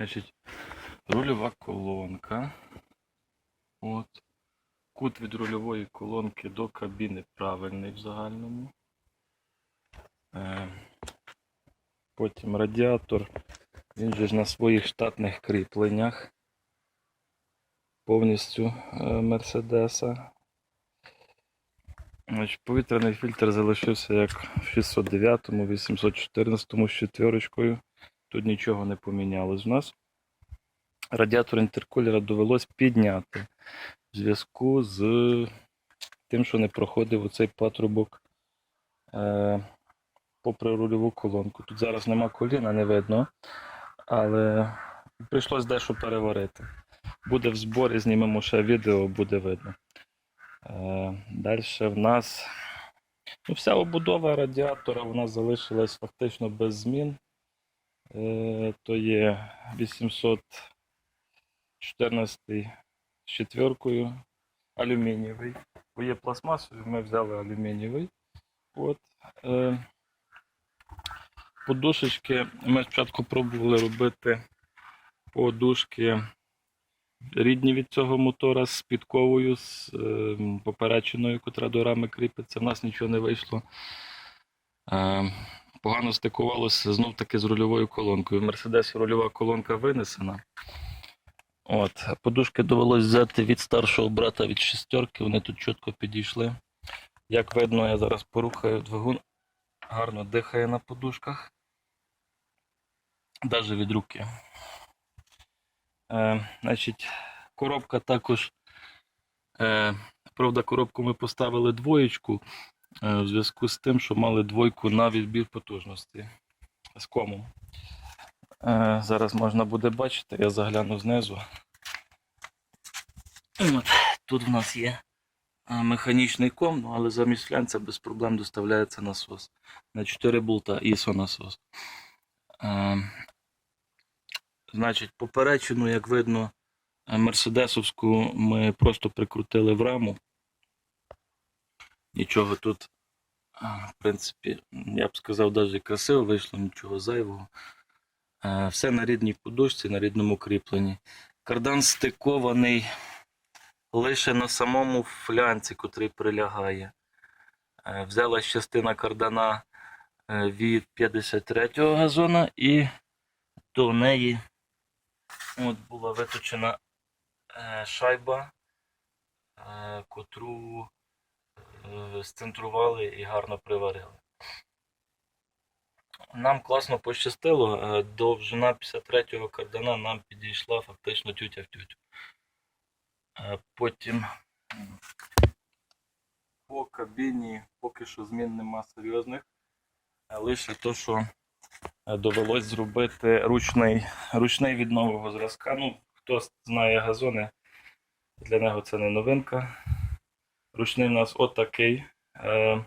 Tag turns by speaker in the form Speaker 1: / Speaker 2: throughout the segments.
Speaker 1: Значить, рульова колонка. От. Кут від рульової колонки до кабіни правильний в загальному. Е, потім радіатор. Він же ж на своїх штатних кріпленнях. Повністю е, Мерседеса. Значить, повітряний фільтр залишився як в 609, 814 з четвірочкою. Тут нічого не помінялось в нас. Радіатор інтеркулера довелось підняти в зв'язку з тим, що не проходив оцей патрубок е, попри рульову колонку. Тут зараз нема коліна, не видно, але прийшлось дещо переварити. Буде в зборі, знімемо ще відео, буде видно. Е, Далі в нас ну, вся обудова радіатора у нас залишилась фактично без змін. Е, То є 814 з четвіркою алюмінієвий. Бо є пластмасовий, ми взяли алюмінієвий. От. Е, Подушечки ми спочатку пробували робити подушки рідні від цього мотора з підковою, з е, поперечиною, котра до рами кріпиться. У нас нічого не вийшло. Погано стикувалося знов таки з рульовою колонкою. В Мерседесі рульова колонка винесена. От, подушки довелось взяти від старшого брата від шістерки, вони тут чітко підійшли. Як видно, я зараз порухаю двигун, гарно дихає на подушках. Навіть від руки. Е, значить, коробка також. Е, правда, коробку ми поставили двоєчку в зв'язку з тим, що мали двойку на відбір потужності з комом. Е, зараз можна буде бачити, я загляну знизу. От, тут в нас є е, механічний ком, ну, але замість флянця без проблем доставляється насос. На 4 болта ISO насос. Е, Значить, поперечину, як видно, е, мерседесовську ми просто прикрутили в раму. Нічого тут, в принципі, я б сказав, навіть красиво вийшло, нічого зайвого. Е, Все на рідній подушці, на рідному кріпленні. Кардан стикований лише на самому флянці, котрий прилягає. Е, Взялась частина кардана е, від 53-го газона і до неї от була виточена шайба, котру сцентрували і гарно приварили. Нам класно пощастило, е, довжина 53-го кардана нам підійшла фактично тютя в тютю. Е, Потім по кабіні поки що змін нема серйозних. Е, Лише то, що довелось зробити ручний, ручний від нового зразка. Ну, хто знає газони, для нього це не новинка. Ручний у нас отакий. Е,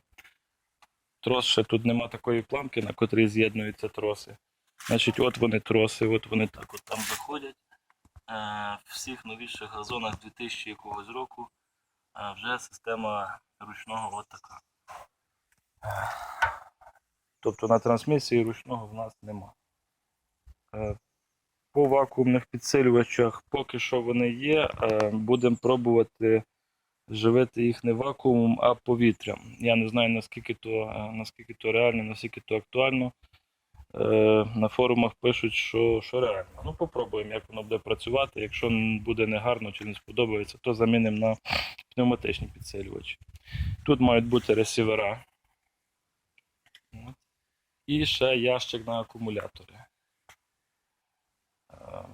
Speaker 1: Трос ще тут нема такої планки, на котрій з'єднуються троси. Значить, от вони троси, от вони так от там заходять. Е, В всіх новіших газонах 2000 якогось року е, вже система ручного от така. Тобто на трансмісії ручного в нас нема. По вакуумних підсилювачах поки що вони є. Будемо пробувати живити їх не вакуумом, а повітрям. Я не знаю наскільки то, е, наскільки то реально, наскільки то актуально. Е, На форумах пишуть, що, що реально. Ну, попробуємо, як воно буде працювати. Якщо буде негарно чи не сподобається, то замінимо на пневматичні підсилювачі. Тут мають бути ресівера. І ще ящик на акумулятори. Е,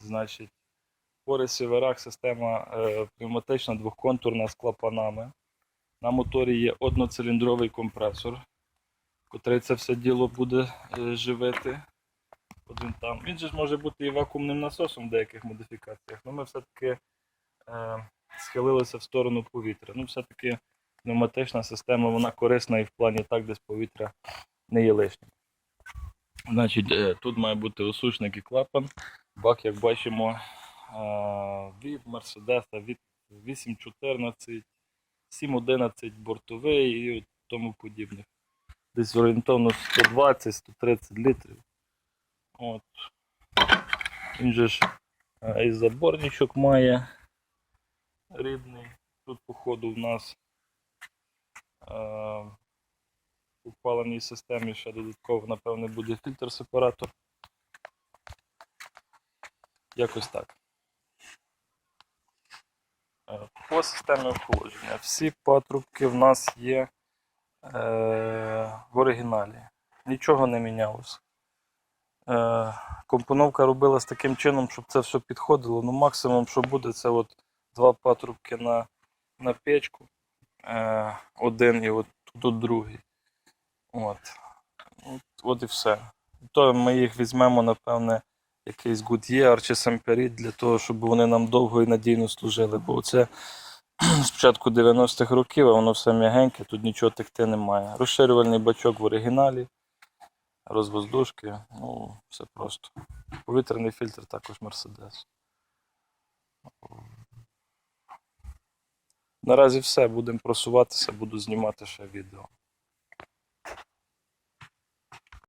Speaker 1: Значить, по ресіверах система е, пневматична двохконтурна з клапанами. На моторі є одноциліндровий компресор, котрий це все діло буде е, живити. Він там. Він же ж може бути і вакуумним насосом в деяких модифікаціях, але ми все-таки е, схилилися в сторону повітря. Ну, все-таки пневматична система вона корисна і в плані так, десь повітря не є лишнім. Значить, е, тут має бути осушник і клапан. Бак, як бачимо, від Мерседеса від 8.14, 7.11 бортовий і тому подібних. Десь орієнтовно 120-130 літрів. От. Він же ж е, і заборничок має рідний. Тут, походу, в нас е, у паливній системі ще додатково, напевне, буде фільтр-сепаратор. Якось так. По системі охолодження. Всі патрубки в нас є е, в оригіналі. Нічого не мінялося. Е, компоновка робилась таким чином, щоб це все підходило. Ну, максимум, що буде, це от два патрубки на, на печку. Е, один і от тут другий. От. От, от і все. То ми їх візьмемо, напевне, якийсь Goodyear чи Semperit для того, щоб вони нам довго і надійно служили. Бо це з початку 90-х років, а воно все м'ягеньке, тут нічого текти немає. Розширювальний бачок в оригіналі, розвоздушки, ну, все просто. Повітряний фільтр також Mercedes. Наразі все, будемо просуватися, буду знімати ще відео.